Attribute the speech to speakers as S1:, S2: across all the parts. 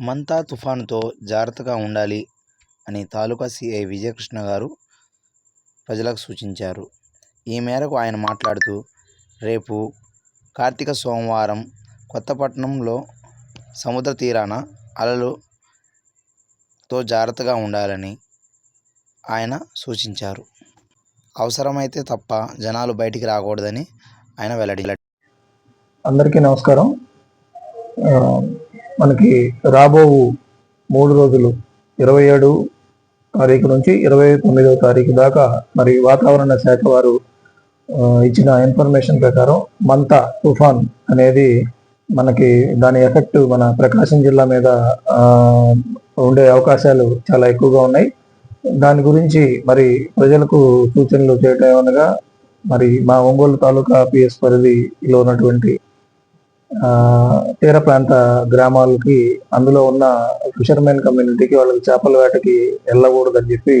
S1: మంతా తుఫానుతో జాగ్రత్తగా ఉండాలి అని తాలూకా సిఐ విజయకృష్ణ గారు ప్రజలకు సూచించారు. ఈ మేరకు ఆయన మాట్లాడుతూ రేపు కార్తీక సోమవారం కొత్తపట్నంలో సముద్ర తీరాన అలలుతో జాగ్రత్తగా ఉండాలని ఆయన సూచించారు. అవసరమైతే తప్ప జనాలు బయటికి రాకూడదని ఆయన వెల్లడి
S2: అందరికీ నమస్కారం. మనకి రాబో మూడు రోజులు ఇరవై ఏడు తారీఖు నుంచి ఇరవై తొమ్మిదవ తారీఖు దాకా మరి వాతావరణ శాఖ వారు ఇచ్చిన ఇన్ఫర్మేషన్ ప్రకారం మంత తుఫాన్ అనేది మనకి దాని ఎఫెక్ట్ మన ప్రకాశం జిల్లా మీద ఉండే అవకాశాలు చాలా ఎక్కువగా ఉన్నాయి. దాని గురించి మరి ప్రజలకు సూచనలు చేయటం ఏమనగా మరి మా ఒంగోలు తాలూకా పిఎస్ పరిధిలో ఉన్నటువంటి తీర ప్రాంత గ్రామాలకి అందులో ఉన్న ఫిషర్మెన్ కమ్యూనిటీకి వాళ్ళకి చేపల వేటకి వెళ్ళకూడదని చెప్పి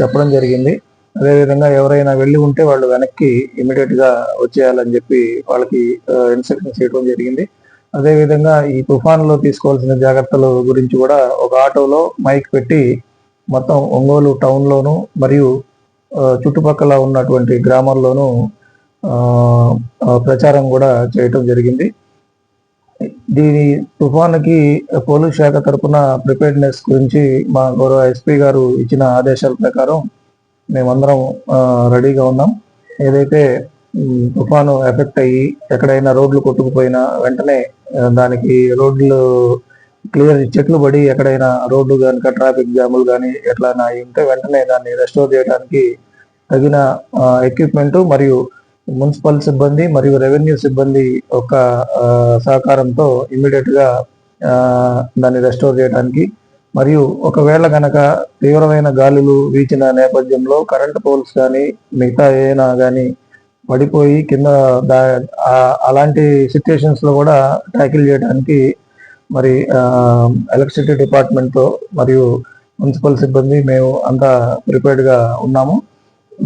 S2: చెప్పడం జరిగింది. అదేవిధంగా ఎవరైనా వెళ్ళి ఉంటే వాళ్ళు వెనక్కి ఇమీడియట్గా వచ్చేయాలని చెప్పి వాళ్ళకి ఇన్స్ట్రక్షన్స్ చేయడం జరిగింది. అదేవిధంగా ఈ తుఫాన్లో తీసుకోవాల్సిన జాగ్రత్తల గురించి కూడా ఒక ఆటోలో మైక్ పెట్టి మొత్తం ఒంగోలు టౌన్లోను మరియు చుట్టుపక్కల ఉన్నటువంటి గ్రామాల్లోనూ ప్రచారం కూడా చేయటం జరిగింది. దీని తుఫానుకి పోలీస్ శాఖ తరపున ప్రిపేర్నెస్ గురించి మా గౌరవ ఎస్పీ గారు ఇచ్చిన ఆదేశాల ప్రకారం మేమందరం రెడీగా ఉన్నాం. ఏదైతే తుఫాను ఎఫెక్ట్ అయ్యి ఎక్కడైనా రోడ్లు కొట్టుకుపోయినా వెంటనే దానికి రోడ్లు క్లియర్ చెట్లు పడి ఎక్కడైనా రోడ్లు కనుక ట్రాఫిక్ జాములు కానీ ఎట్లా అయి ఉంటే వెంటనే దాన్ని రెస్టోర్ చేయడానికి తగిన ఎక్విప్మెంట్ మరియు మున్సిపల్ సిబ్బంది మరియు రెవెన్యూ సిబ్బంది యొక్క సహకారంతో ఇమ్మీడియట్గా దాన్ని రెస్టోర్ చేయడానికి మరియు ఒకవేళ కనుక తీవ్రమైన గాలులు వీచిన నేపథ్యంలో కరెంట్ పోల్స్ కానీ మిగతా ఏనా కానీ పడిపోయి కింద దా- అలాంటి సిచ్యుయేషన్స్లో కూడా ట్యాకిల్ చేయడానికి మరి ఎలక్ట్రిసిటీ డిపార్ట్మెంట్తో మరియు మున్సిపల్ సిబ్బంది మేము అంతా ప్రిపేర్డ్గా ఉన్నాము.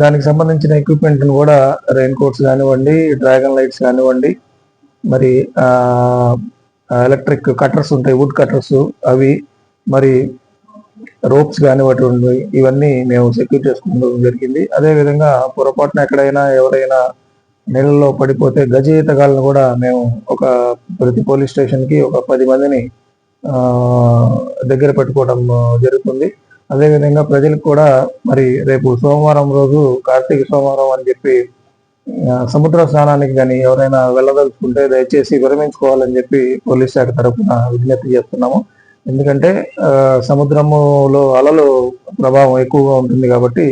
S2: దానికి సంబంధించిన ఎక్విప్మెంట్ కూడా రెయిన్ కోట్స్ కానివ్వండి డ్రాగన్ లైట్స్ కానివ్వండి మరి ఎలక్ట్రిక్ కట్టర్స్ ఉంటాయి వుడ్ కట్టర్స్ అవి మరి రోప్స్ కానివ్వండి ఇవన్నీ మేము సెక్యూర్ చేసుకోవడం జరిగింది. అదే విధంగా పొరపాటున ఎక్కడైనా ఎవరైనా నీళ్ళలో పడిపోతే గజ ఈతగాళ్ళను కూడా మేము ఒక ప్రతి పోలీస్ స్టేషన్కి ఒక పది మందిని దగ్గర పెట్టుకోవడం జరుగుతుంది. అదేవిధంగా ప్రజలకు కూడా మరి రేపు సోమవారం రోజు కార్తీక సోమవారం అని చెప్పి సముద్ర స్నానానికి కానీ ఎవరైనా వెళ్ళదలుచుకుంటే దయచేసి విరమించుకోవాలని చెప్పి పోలీస్ శాఖ తరఫున విజ్ఞప్తి చేస్తున్నాము. ఎందుకంటే సముద్రములో అలలు ప్రభావం ఎక్కువగా ఉంటుంది కాబట్టి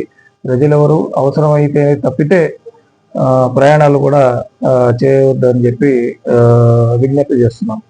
S2: ప్రజలెవరు అవసరమైతే తప్పితే ప్రయాణాలు కూడా చేయవద్దని చెప్పి విజ్ఞప్తి చేస్తున్నాం